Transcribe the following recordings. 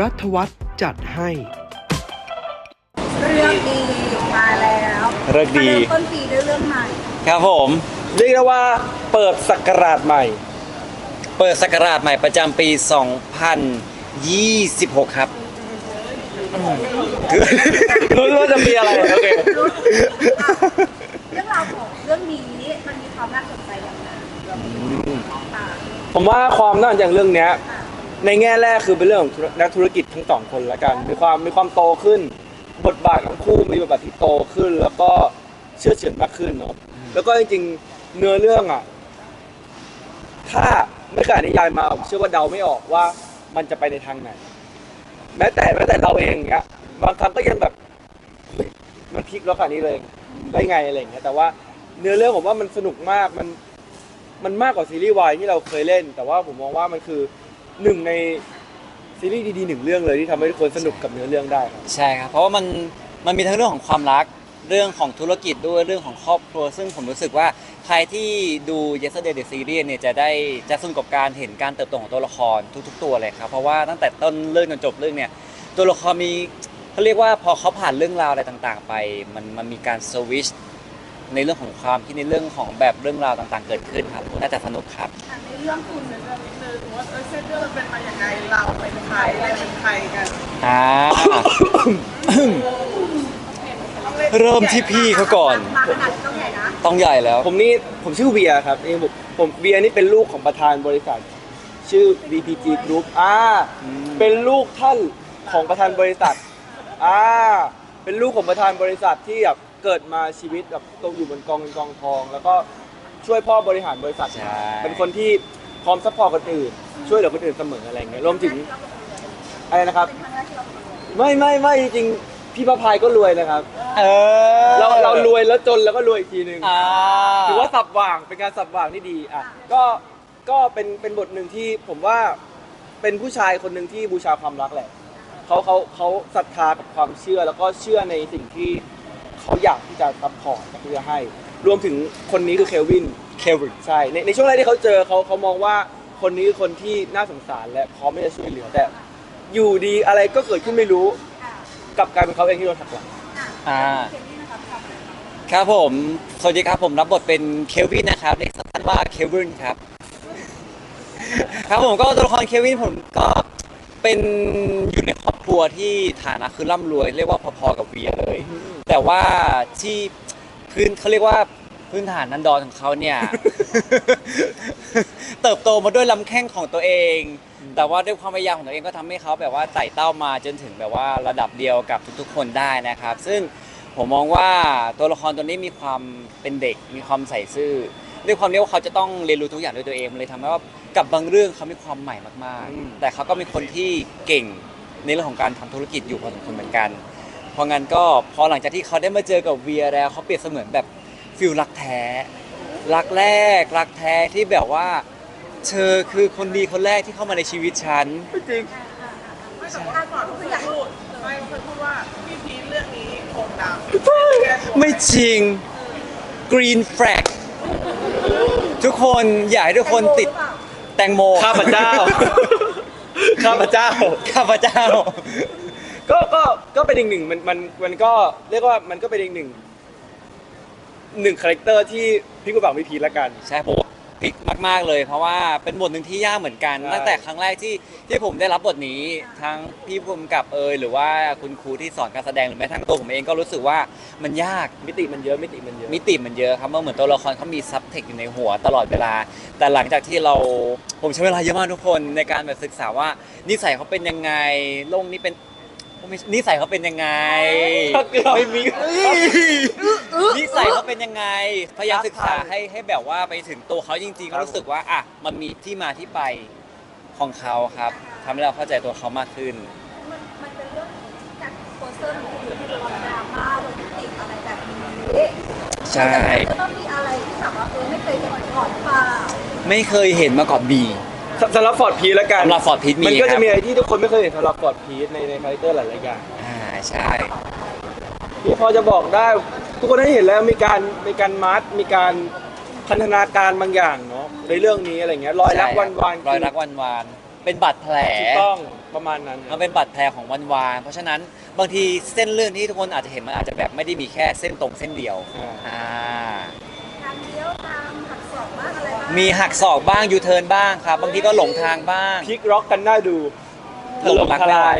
รัฐวัฒน์จัดให้ เรื่องดีมาแล้วเรื่องดี มาเริ่มต้นปีด้วยเรื่องใหม่ครับผม เรียกได้ว่าเปิดศักราชใหม่ เปิดศักราชใหม่ประจำปี 2026 ครับรู้ว่าจะมีอะไร โอเค เรื่องราวของเรื่องนี้มันมีความน่าสนใจยังไงค่ะผมว่าความน่าสนใจของเรื่องเนี้ย ในแง่แรกคือเป็นเรื่องของนักธุรกิจทั้งสองคนละกัน มีความมีความโตขึ้น บทบาทของคู่มีบทบาทที่โตขึ้น แล้วก็เชื่อเฉื่อยมากขึ้นเนาะแล้วก็จริงๆเนื้อเรื่องอะถ้าไม่เคยอ่านนิยายมาผมเชื่อว่าเดาไม่ออกว่ามันจะไปในทางไหน แม้แต่แม้แต่เราเองเนี้ยบางครั้งก็ยังแบบเฮ้ยมันพลิกแล้วขนาดนี้เลยได้ไงอะไรอย่างเงี้ยแต่ว่าเนื้อเรื่องผมว่ามันสนุกมากมันมันมากกว่าซีรีส์วายที่เราเคยเล่น แต่ว่าผมมองว่ามันคือ หนึ่งในซีรีส์ดีๆหนึ่งเรื่องเลยที่ทำให้ทุกคนสนุกกับเนื้อเรื่องได้ครับ ใช่ครับเพราะว่ามันมันมีทั้งเรื่องของความรักเรื่องของธุรกิจด้วยเรื่องของครอบครัว ซึ่งผมรู้สึกว่าใครที่ดู Yesterday the Series เนี่ยจะได้จะสนุกกับการเห็นการเติบโตของตัวละครทุก ๆ ตัวเลยครับเพราะว่าตั้งแต่ต้นเรื่องจนจบเรื่องเนี่ยตัวละครมีเขาเรียกว่าพอเขาผ่านเรื่องราวอะไรต่าง ๆ ไป มันมันมีการสวิช ในเรื่องของความคิดในเรื่องของแบบเรื่องราวต่างๆ เกิดขึ้นครับน่าจะสนุกครับ อะในเรื่องคุณเรื่องนิดนึงว่าเออเส้นเรื่องมันเป็นมาอย่างไงเราเป็นใครอะไรเป็นใครกันอ่า เริ่มที่พี่เขาก่อน มาขนาดนี้ต้องใหญ่นะต้องใหญ่แล้ว ผมนี่ผมชื่อเวียครับนี่ผมผมเวียนี่เป็นลูกของประธานบริษัท ชื่อ BPG Group อ่าอืมเป็นลูกท่านของประธานบริษัทอ่าเป็นลูกของประธานบริษัทที่แบบ เกิดมาชีวิตแบบตกอยู่บนกองเงินกองทอง แล้วก็ช่วยพ่อบริหารบริษัท ใช่ เป็นคนที่พร้อมซัพพอร์ตคนอื่น ช่วยเหลือคนอื่นเสมออะไรเงี้ยรวมถึงอะไรนะครับเป็นครั้งแรกที่เราเปิดไม่ไม่ไม่จริงๆพี่ประพายก็รวยนะครับ เออเราเรารวยแล้วจนแล้วก็รวยอีกทีนึงอ่า ถือว่าสับว่างเป็นการสับว่างที่ดีอะก็ก็เป็นเป็นบทหนึ่งที่ผมว่าเป็นผู้ชายคนหนึ่งที่บูชาความรักแหละเขาเขาเขาศรัทธากับความเชื่อแล้วก็เชื่อในสิ่งที่ เขาอยากที่จะซัพพอร์ตเพื่อให้ รวมถึงคนนี้คือเควิน เควิน ใช่ในในช่วงแรกที่เขาเจอเขาเขามองว่าคนนี้คือคนที่น่าสงสารและพร้อมที่จะช่วยเหลือแต่ อยู่ดีอะไรก็เกิดขึ้นไม่รู้กลับกลายเป็นเขาเองที่โดนหักหลัง อ่าคนนี่นะครับครับผม สวัสดีครับผมรับบทเป็นเควินนะครับเรียกสั้นๆว่าเควินครับ ครับผมก็ตัวละครเควินผมก็เป็นอยู่ในครอบครัวที่ฐานะคือร่ำรวย เรียกว่าพอๆกับเวียเลย แต่ว่าที่พื้นเขาเรียกว่าพื้นฐานนันดรของเขาเนี่ย เติบโตมาด้วยลำแข้งของตัวเอง แต่ว่าด้วยความพยายามของตัวเองก็ทำให้เขาแบบว่าไต่เต้ามาจนถึงแบบว่าระดับเดียวกับทุกๆ คนได้นะครับ ซึ่งผมมองว่าตัวละครตัวนี้มีความเป็นเด็กมีความใส่ซื่อด้วยความที่ว่าเขาจะต้องเรียนรู้ทุกอย่างด้วยตัวเองมันเลยทำให้ว่ากับบางเรื่องเขามีความใหม่มากอืมๆแต่เขาก็เป็นคนที่เก่งในเรื่องของการทำธุรกิจอยู่พอสมควรเหมือนกันเพ ราะงั้นก็พอหลังจากที่เขาได้มาเจอกับเวียแล้วเขาเปรียบเสมือนแบบฟิลรักแท้ รักแรก รักแท้ที่แบบว่า เธอคือคนดีคนแรกที่เข้ามาในชีวิตฉัน จริงไม่แต่ว่าก่อนเขาเคยพูดไม่เขาเคยพูดว่าพี่พีชเรื่องนี้โคงดังไม่จริง Green Flag ทุกคนอยากให้ทุกคนติดแตงโมข้าพเจ้า ข้าพเจ้า ข้าพเจ้า ก็ก็ก็เป็นอีกหนึ่งมันมันมันก็เรียกว่ามันก็เป็นอีกหนึ่งหนึ่งคาแรคเตอร์ที่พี่กุบังพี่พีชละกัน ใช่ผมพลิกมากๆเลย เพราะว่าเป็นบทหนึ่งที่ยากเหมือนกัน ใช่ ตั้งแต่ครั้งแรกที่ที่ผมได้รับบทนี้ ทั้งพี่ภูมิกับเอยหรือว่าคุณครูที่สอนการแสดงหรือแม้ทั้งตัวผมเองก็รู้สึกว่ามันยาก มิติมันเยอะมิติมันเยอะ มิติมันเยอะครับมันเหมือนตัวละครเขามีซับเทคอยู่ในหัวตลอดเวลา แต่หลังจากที่เราผมใช้เวลาเยอะมากทุกคนในการแบบศึกษาว่านิสัยเขาเป็นยังไงโลกนี้เป็น ไม่นิสัยเขาเป็นยังไงไม่มีนิสัยเขาเป็นยังไง พยายามศึกษาให้ให้แบบว่าไปถึงตัวเขาจริงๆก็รู้สึกว่าอะมันมีที่มาที่ไปของเขาครับทำให้เราเข้าใจตัวเขามากขึ้น มันมันเป็นเรื่องจากโปสเตอร์ของคุณที่เราดราม่าโรแมนติกอะไรแบบนี้ใช่จะต้องมีอะไรที่แบบว่าเออไม่เคยเห็นมาก่อนหรือเปล่าไม่เคยเห็นมาก่อนบี สสำหรับฟอร์ดพีชละกันสำหรับ Ford Peach มีมันก็ครัจะบ มีอะไรที่ทุกคนไม่เคยเห็นสำหรับฟอร์ดพีชในในคาแรคเตอร์หลายๆอย่างอ่าใช่พี่พอจะบอกได้ทุกคนได้เห็นแล้วมีการมีการมาร์มีการพันธนาการบางอย่างเนาะในเรื่องนี้อะไรเงี้ยรอยรักวันวานรอยรักวันวานเป็นบาดแผล ถูกต้องประมาณนั้นมันเป็นบาดแผลของวันวาน เพราะฉะนั้นบางทีเส้นเรื่องที่ทุกคนอาจจะเห็นมันอาจจะแบบไม่ได้มีแค่เส้นตรงเส้นเดียวอ่า ทางเลี้ยวทาง มีหักศอกบ้างยูเทิร์นบ้างครับ บางทีก็หลงทางบ้าง พลิกร็อกกันน่าดูถหลล่งมรักทไม่ไหวลาย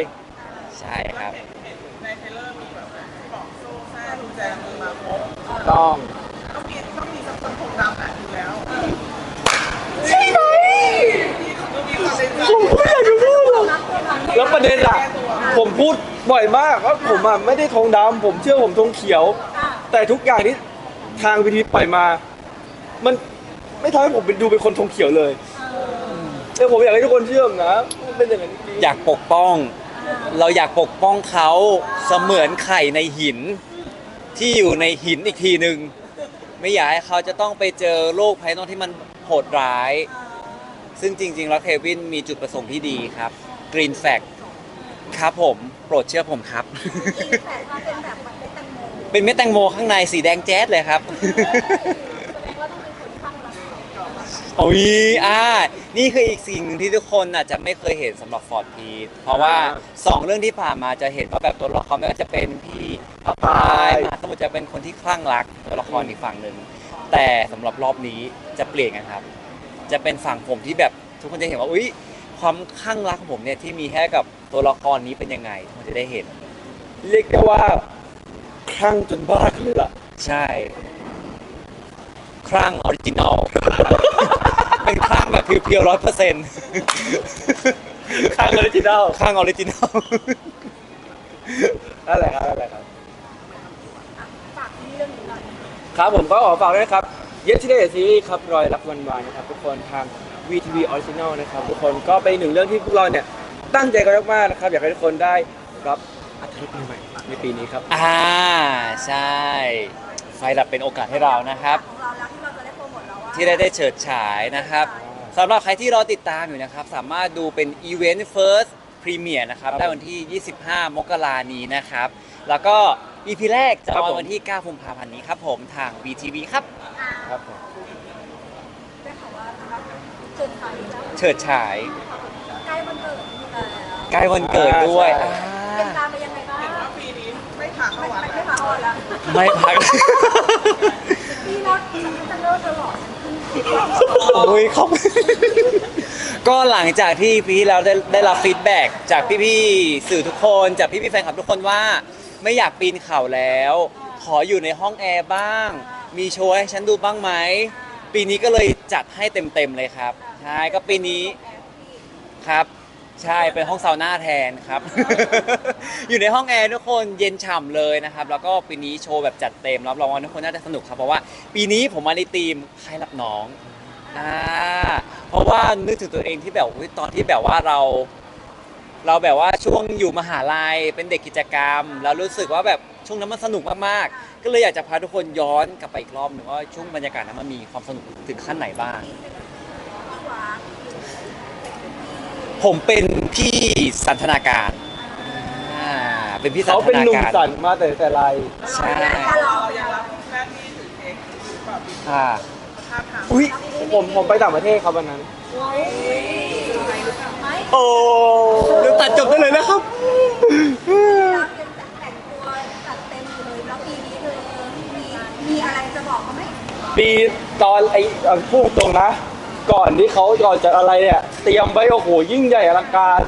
ใช่ครับเห็นเห็นในเทรลเลอร์มีแบบที่บอกโซ่แซ่กุญแจมือมาครบต้องต้องมีต้องมีสักคนคงดำแหละอยู่แล้วใช่ไหมต้องมีความเป็นใจผมก็อยากจะพูดอะรักตัวรักแล้วประเด็นอะผมพูดบ่อยมากว่าผมอะไม่ได้ธงดำผมเชื่อผมธงเขียวอะแต่ทุกอย่างที่ทางวิธีปล่อยมา มัน ไม่ทำให้ผมเป็นดูเป็นคนธงเขียวเลยแต่ผมอยากให้ทุกคนเชื่อผมนะมันเป็นอย่างนั้นจริงๆอยากปกป้อง เราอยากปกป้องเขาเสมือนไข่ในหิน ที่อยู่ในหินอีกทีหนึ่งไม่อยากให้เขาจะต้องไปเจอโลกภายนอกที่มันโหดร้าย ซึ่งจริง ๆ แล้วเควินมีจุดประสงค์ที่ดีครับ Green Fact ครับผม โปรดเชื่อผมครับมีแต่ถ้าเป็นแบบมันเป็นแตงโมเป็นเม็ดแตงโมข้างในสีแดงแจ๊ดเลยครับ โอ้ยอ่า นี่คืออีกสิ่งหนึ่งที่ทุกคนอาจจะไม่เคยเห็นสำหรับฟอร์ดพีทเพราะว่า 2 เรื่องที่ผ่านมาจะเห็นว่าแบบตัวละครไม่ว่าจะเป็นพี่ปะปายมาสมุทรจะเป็นคนที่คลั่งรักตัวละครอีกฝั่งหนึ่งแต่สำหรับรอบนี้จะเปลี่ยนกันครับ จะเป็นฝั่งผมที่แบบทุกคนจะเห็นว่าอุ้ยความคลั่งรักของผมเนี่ยที่มีให้กับตัวละครนี้เป็นยังไงทุกคนจะได้เห็น เรียกได้ว่าคลั่งจนบ้าขึ้นละใช่ คลั่งออริจินอลเป็นคลั่ง แบบเพียวๆร้อยเปอร์เซ็นต์คลั่งออริจินัลคลั่งออริจินอลนั่นแหละครับนั่นแหละครับอะฝากที่เรื่องนี้หน่อยครับผมก็ขอฝากด้วยนะครับ Yesterday Series ครับรอยรักวันวานนะครับ ทุกคนทาง VTV Original นะครับ ทุกคนก็เป็นหนึ่งเรื่องที่พวกเราเนี่ย ตั้งใจกันมากๆนะครับ อยากให้ทุกคนได้รับอัตรสใหม่ๆในปีนี้ครับ อ่า ใช่ ไฟดับเป็นโอกาสให้เรานะครับ ของเราแล้วที่เราจะได้โปรโมทเราว่าที่ได้ได้เฉิดฉายนะครับ สำหรับใครที่รอติดตามอยู่นะครับ สามารถดูเป็นอีเวนต์ First Premier นะครับครับ ได้วันที่ 25 มกรานี้นะครับ แล้วก็ EP แรกจะครัอบอนผมวันที่ 9 กุมภาพันธ์นี้ครับผมทาง VTV ครับอ่าครับผมได้ข่าวว่านะครับเชิญทางนี้แล้วเฉิดฉายใกล้วันเกิดนี่แล้วใกล้วันเกิดด้วยใช่อ่าเป็นการไปยังไงบ้างเห็นว่าปีนี้ไม่ขาดเข้าไม่วัดไม่แล้ไม่วมาออนแล้วไม่พักพี่น็อตฉันจะเลิกตลอดฉันขึ้น โอ้ยขอบ ก็หลังจากที่ปีที่แล้วได้ได้รับฟีดแบ็กจากพี่ๆสื่อทุกคนจากพี่ๆแฟนคลับทุกคนว่าไม่อยากปีนเขาแล้ว ขออยู่ในห้องแอร์บ้าง มีโชว์ให้ฉันดูบ้างไหม ปีนี้ก็เลยจัดให้เต็มๆเลยครับใช่ก็ปีนี้ครับ ใช่เป็นห้องซาวน่าแทนครับ อยู่ในห้องแอร์ทุกคนเย็นฉ่ำเลยนะครับ แล้วก็ปีนี้โชว์แบบจัดเต็มรับรองว่าทุกคนน่าจะสนุกครับเพราะว่าปีนี้ผมมาในทีมใครรับน้องอ่าเพราะว่านึกถึงตัวเองที่แบบอุ๊ยตอนที่แบบว่าเรา เราแบบว่าช่วงอยู่มหาลัยเป็นเด็กกิจกรรม แล้วรู้สึกว่าแบบช่วงนั้นมันสนุกมากๆ ก็เลยอยากจะพาทุกคนย้อนกลับไปอีกรอบหนึ่งว่าช่วงบรรยากาศนั้นมันมีความสนุกถึงขั้นไหนบ้าง พี่หวาน ผมเป็นพี่สันทนาการอ่าเป็นพี่สันเขาทเป็นนาหนุ่มการสันมาแต่แต่ไร ใช่เรายังรับหน้าที่ถือเค้กหรือเปล่าปีนี้อ่าท่าทางอุ้ยผมผมไปต่างประเทศครับวันนั้นไหมโอ้เดี๋ยวตัดจบได้เลยนะครับเรายังแต่งตัวจัดเต็มอยู่เลยแล้วปีนี้เธอมีมีอะไรจะบอกเขาไหมปีตอนไอ้เอาพูดตรงนะ ก่อนที่เขาก่อนจะอะไรเนี่ยเตรียมไว้โอ้โหยิ่งใหญ่อลังการ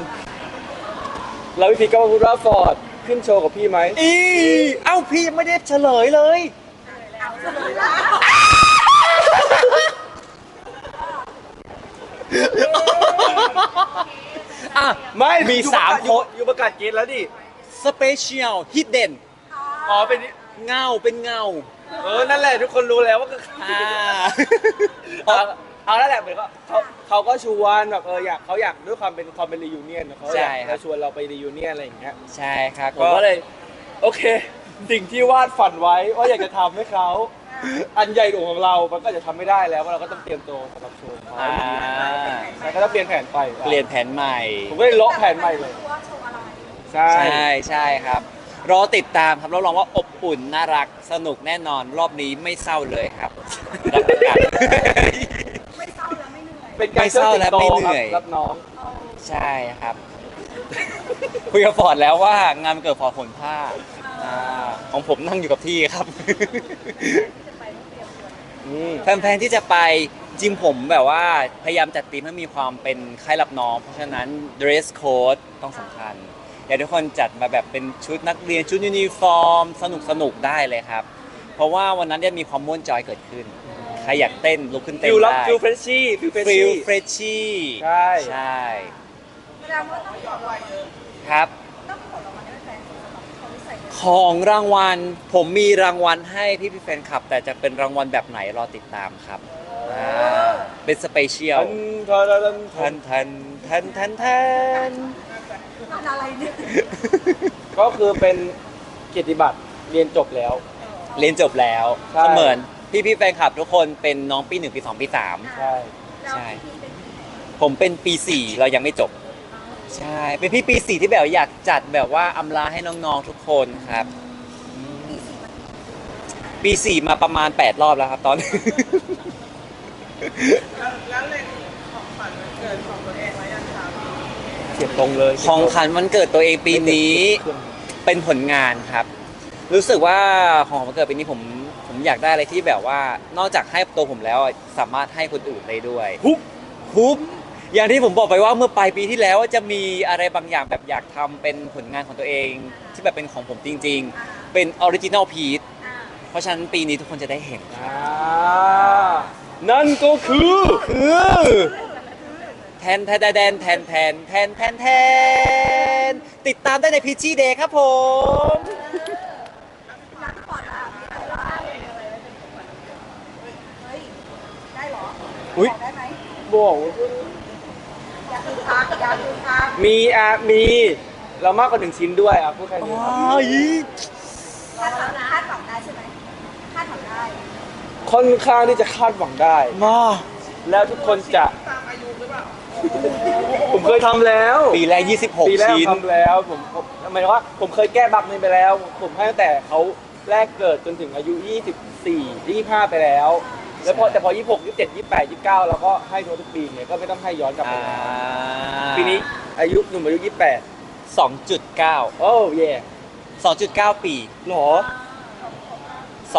แล้วพี่พีชก็มาพูดว่าฟอร์ดขึ้นโชว์กับพี่ไหมอีเอ้าพี่ยังไม่ได้เฉลยเลยเอาเฉลยแล้วอะ ไม่มีอยู่สามประกศคน อยู่ประกาศเกณฑ์แล้วดิ สเปเชียลฮิดเด่นอ๋อเป็นเงาเป็นเงา เออ นั่นแหละทุกคนรู้แล้วว่าคืออ่าเอา เอาแล้วแหละเหมือนเขาเขาเขาก็ชวนแบบเอออยากเขาอยากด้วยความเป็นความเป็นรียูเนียนเขาอยากจะชวนเราไปรียูเนียนอะไรอย่างเงี้ย ใช่ครับผมก็เลย โอเค สิ่งที่วาดฝันไว้ว่าอยากจะทำให้เขา อันใหญ่หลวงของเรา มันก็จะทำไม่ได้แล้วว่าเราก็ต้องเตรียมตัวสำหรับโชว์ของอ่าเขาแล้วก็ต้องเปลี่ยนแผนไปเปลี่ยนแผนใหม่ ผมก็เลยเลาะแผนใหม่เลย ว่าโชว์อะไรใช่ ใช่ใช่ครับ รอติดตามครับรับรองว่าอบอุ่นน่ารักสนุกแน่นอนรอบนี้ไม่เศร้าเลยครับรับประกันไม่ เศร้าแล้วไม่เหนื่อยเป็นการไม่เศร้าและไม่เหนื่อยรับน้องใช่ครับ คุยกับฟอร์ดแล้วว่างานมันเกิดฟอร์ดผลพลาดอ่าของผมนั่งอยู่กับที่ครับจะไปต้องเตรียมตัวอืมแฟนๆที่จะไปจริงผมแบบว่าพยายามจัดทีมให้มีความเป็นค่ายรับน้อง เพราะฉะนั้น dress code ต้องสำคัญ อยากให้ทุกคนจัดมาแบบเป็นชุดนักเรียนชุดยูนิฟอร์ม สนุกสนุกๆได้เลยครับ เพราะว่าวันนั้นจะมีความม่วนจอยเกิดขึ้น ใครอยากเต้นลุกขึ้นเต้นฟิลล็อกได้ฟิลเฟรชชี่ฟิลเฟรชฟิลชี่ เฟรชชี่ใช่ ใช่แสดงว่าต้องมีของรางวัลครับ ต้องมีของรางวัลให้แฟนๆสำหรับคนที่ใส่เงินของรางวัลผมมีรางวัลให้พี่พี่ๆแฟนคลับ แต่จะเป็นรางวัลแบบไหนรอติดตามครับอ่าเป็นสเปเชียลทันทันทันทันทันทันทันมันอะไรเนี่ยก็คือเป็นเกียรติบัตรเรียนจบแล้ว เรียนจบแล้วใช่ เสมือน พี่พี่ๆแฟนคลับทุกคนเป็นน้องปีหนึ่งปีสองปีสาม ใช่แล้วใช่พี่เป็นปีไหนผมเป็นปีสี่เรายังไม่จบ ใช่ เป็นพี่ปีสี่ที่แบบอยากจัดแบบว่าอำลาให้น้องๆทุกคนครับ ปีสี่มันปีสี่มาประมาณ8รอบแล้วครับตอนนี้ แล้วแล้วเล็งของขวัญวันเกิดของตัวเองไว้ยังคะเสียบตรงเลยของขวัญวันเกิดตัวเองปีนี้ เป็นผลงานครับ รู้สึกว่าของวันเกิดปีนี้ผมผม อยากได้อะไรที่แบบว่านอกจากให้ตัวผมแล้วสามารถให้คนอื่นได้ด้วยฮุบฮุบอย่างที่ผมบอกไปว่าเมื่อปลายปีที่แล้วจะมีอะไรบางอย่างแบบอยากทำเป็นผลงานของตัวเอง ที่แบบเป็นของผมจริง ๆ เป็นออริจินอลพีซเพราะฉะนั้นปีนี้ทุกคนจะได้เห็นนั่นก็คือคือแทนแทนแทนแทนแทนแทนแทนติดตามได้ในพีจีเดย์ครับผม อุ๊ย บอกได้ไหมบอกอยากดูทางอยากดูทางมีอะมี เรามากกว่าหนึ่งชิ้นด้วยอะพูดแค่นี้ครับ คาดหวังคาดหวังได้ใช่ไหมคาดหวังได้ค่อนข้างที่จะคาดหวังได้ มาแล้วทุกคนจะตามอายุหรือเปล่าผมเคยทำแล้วปีแรก ปี26 แรกชิ้น ทำแล้วผมผมหมายถึงว่า ผมเคยแก้บั๊กนี้ไปแล้ว ผมให้ตั้งแต่เขาแรกเกิดจนถึงอายุ 24 25 ไปแล้ว แล้วพอแต่พอ 26 27 28 29 เราก็ให้ทุกปีเนี่ยก็ไม่ต้องให้ย้อนกลับไปอ่าแล้วปีนี้อายุหนุ่มอายุ 28 2.9 โอ้เย่2.9 ปีหรอ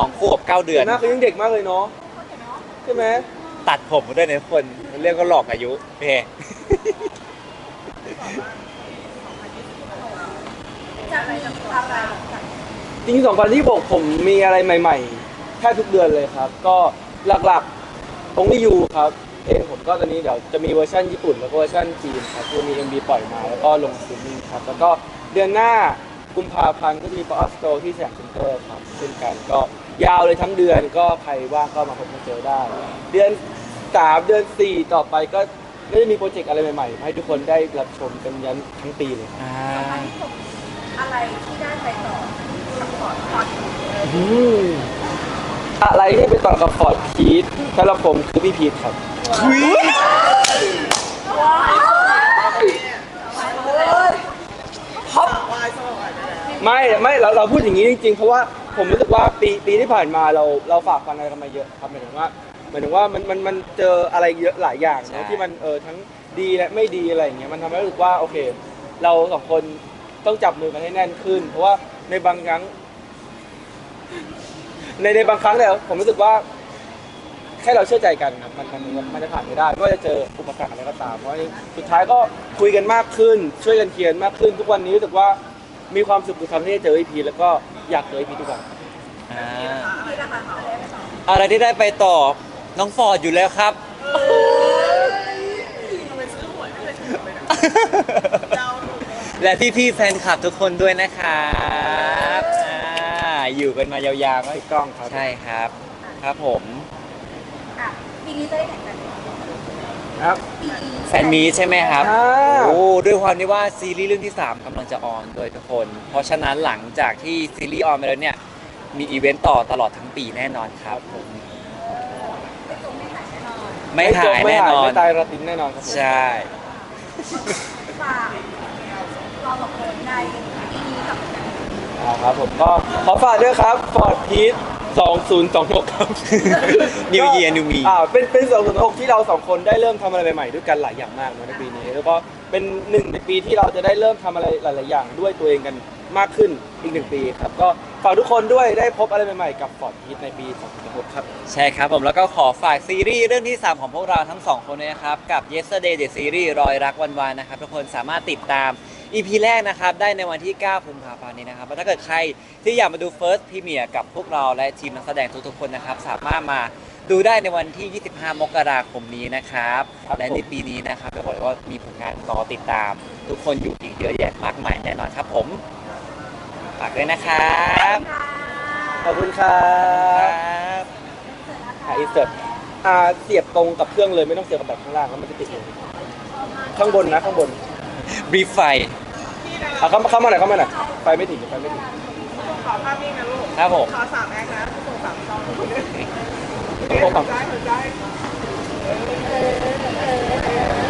2ขวบ9เดือนหน้าเขายังเด็กมากเลยเนาะใช่ไหมตัดผมมาด้วยในคนเรื่องก็หลอกอายุโอเคจะไปทำอะไรกันจริงๆ2026ผมมีอะไรใหม่ ๆแค่ทุกเดือนเลยครับ ก็ หลักๆตรงนี้อยู่ครับเองผมก็ตอนนี้เดี๋ยวจะมีเวอร์ชันญี่ปุ่นแล้วก็เวอร์ชันจีนครับจะมี MV ปล่อยมาแล้วก็ลงสตรีมมิ่งครับแล้วก็เดือนหน้ากุมภาพันธ์ก็จะมีป๊อปสโตร์ที่สยามเซ็นเตอร์ครับเช่นกันก็ยาวเลยทั้งเดือนก็ใครว่างก็มาพบมาเจอได้ เดือนสามเดือนสี่ต่อไปก็ก็จะมีโปรเจกต์อะไรใหม่ๆ ให้ทุกคนได้รับชมกันยันทั้งปีเลยครับอ่าอะไรที่ได้ไปต่อทำก่อนพอดอืม อะไรที่ไปต่อกับฟอร์ดพีทสำหรับผมคือพี่พีทครับวายสมองอาจจะไม่ไม่เราเราพูดอย่างนี้จริงๆ เพราะว่าผมรู้สึกว่าปีปีที่ผ่านมาเราเราฝากฟันอะไรกันมาเยอะครับหมายถึงว่าหมายถึงว่ามันมันมันเจออะไรเยอะหลายอย่างใช่ เนอะที่มันเออทั้งดีและไม่ดีอะไรอย่างเงี้ยมันทำให้รู้สึกว่าโอเค เราสองคนต้องจับมือกันให้แน่นขึ้น เพราะว่าในบางครั้ง ในในบางครั้งเนี่ยผมรู้สึกว่า แค่เราเชื่อใจกันครับมันมันมันมันจะผ่านไม่ได้ไม่ว่าจะเจออุปสรรคอะไรก็ตามเพราะสุดท้ายก็คุยกันมากขึ้น ช่วยกันเคลียร์มากขึ้น ทุกวันนี้รู้สึกว่ามีความสุขทุกครั้งที่ได้เจอไอพีแล้วก็อยากเจอไอพีทุกวันอ่าที่นะคะอะไรไปต่ออะไรที่ได้ไปต่อน้องฟอร์ดอยู่แล้วครับทำไมซื้อหวยไม่เคยถูกเลยนะเราถูกและพี่ๆแฟนคลับทุกคนด้วยนะครับ อ่าอยู่กันมายาวๆก็ถูกต้องครับ ใช่ครับ ครับผม อะปีนี้จะได้แข่งกันครับ ปีนี้แฟนมีตใช่ไหมครับ อ่า โอ้ ด้วยความที่ว่าซีรีส์เรื่องที่ 3กำลังจะออนโดยทุกคน เพราะฉะนั้นหลังจากที่ซีรีส์ออนไปแล้วเนี่ย มีอีเวนต์ต่อตลอดทั้งปีแน่นอนครับผมไม่จบไม่หายแน่นอน ไม่หายไม่แน่หายนอนไม่ตายระตินแน่นอนครับผม ใช่ ฝากเราสองคนในปีนี้กับกัน อ่าครับผมก็ขอฝากด้วยครับฟอร์ดพีท2026 ครับ New Year New Me อ่าเป็นเป็น2026ที่เราสองคนได้เริ่มทำอะไรใหม่ๆด้วยกันหลายอย่างมากเนอะในปีนี้ แล้วก็เป็นหนึ่งในปีที่เราจะได้เริ่มทำอะไรหลาย ๆ อย่างด้วยตัวเองกันมากขึ้นอีกหนึ่งปีครับก็ฝากทุกคนด้วยได้พบอะไรใหม่ๆกับฟอร์ดฮิตในปี2016ครับ ใช่ครับผมแล้วก็ขอฝากซีรีส์เรื่องที่ 3 ของพวกเราทั้ง2คนด้วยนะครับ กับ Yesterday the Series รอยรักวันวานนะครับ ทุกคนสามารถติดตาม EP แรกนะครับ ได้ในวันที่ 9 กุมภาพันธ์นี้นะครับแล้วถ้าเกิดใครที่อยากมาดู First Premiere กับพวกเราและทีมนักแสดงทุกๆคนนะครับ สามารถมาดูได้ในวันที่ 25 มกราคมนี้นะครับครับและในผมปีนี้นะครับก็บอกเลยว่ามีผลงานรอติดตาม ทุกคนอยู่อีกเยอะแยะมากมายแน่นอนครับผมฝากด้วยนะครับขอบคุณครัครับบหาอินเสิร์ตอ่าเสียบตรงกับเครื่องเลยไม่ต้องเสียบกับแบบข้างล่างแล้วมันจะติดเลยข้างบนนะข้างบน บรีฟไฟ เอาเข้ามาเข้ามาหน่อยเข้ามาหน่อยไฟไม่ถึงไฟไม่ถึงขอภาพนิ่งนะลูกครับผมขอสามแอคนะส่งสามช่องตรงฝั่งได้หัว